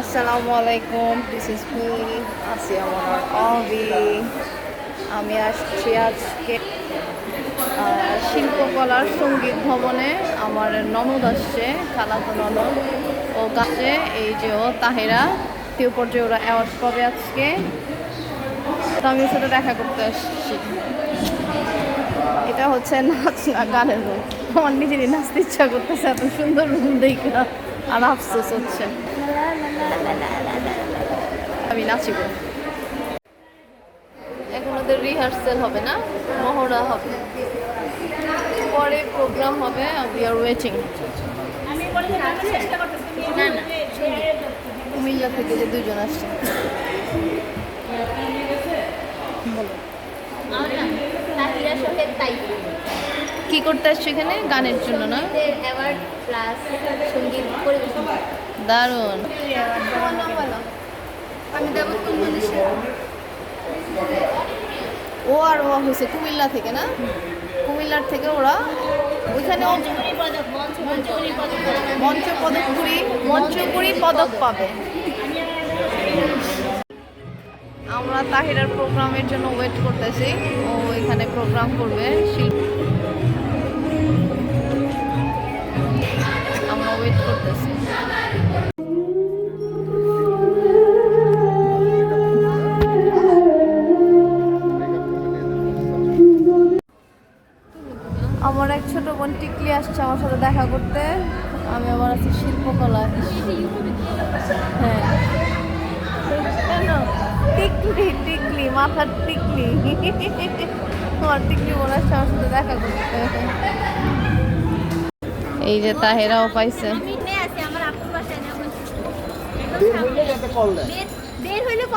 আসসালামু আলাইকুম this is me Asiya মনার অবি আমি আসছি আজকে শিল্পকলার সংগীত ভবনে। আমার ননদ আসছে, খালাতো ননদ। ও গাছে, এই যে ও, তাহেরা। কেউ পর্যায়ে ওরা অ্যাওয়ার্ড পাবে আজকে। তো আমি সাথে দেখা করতে আসছি। এটা হচ্ছে নাচ না, গানের রুম আমার নিজেরই নাচতে ইচ্ছা করতেছে, এত সুন্দর রুম দেখে। আর আফসোস হচ্ছে। আমি নাচিব। এখন ওদের রিহার্সেল হবে না মহড়া হবে। পরে প্রোগ্রাম হবে উই আর ওয়েটিং না না কুমিল্লা থেকে যে দুজন আসছে। কি করতে আসছো এখানে? গানের জন্য না? দারুণ। ও আর ও হয়েছে কুমিল্লা থেকে না? কুমিল্লার থেকে ওরা ওইখানে মঞ্চ পদক পদকপুরি পদক পাবে। আমরা তাহিরার প্রোগ্রামের জন্য ওয়েট করতেছি। ও এখানে প্রোগ্রাম করবে শিল্প আমরা ওয়েট করতেছি। আমার এক ছোট বোন টিকলি আসছে আমার সাথে দেখা করতে। আমি আবার আছি শিল্পকলা হ্যাঁ। কেন টিকলি টিকলি মাথার টিকলি। আমার টিকলি বোন আসছে আমার সাথে দেখা করতে। এই যে তাহেরাও পাইছে। বের হইলে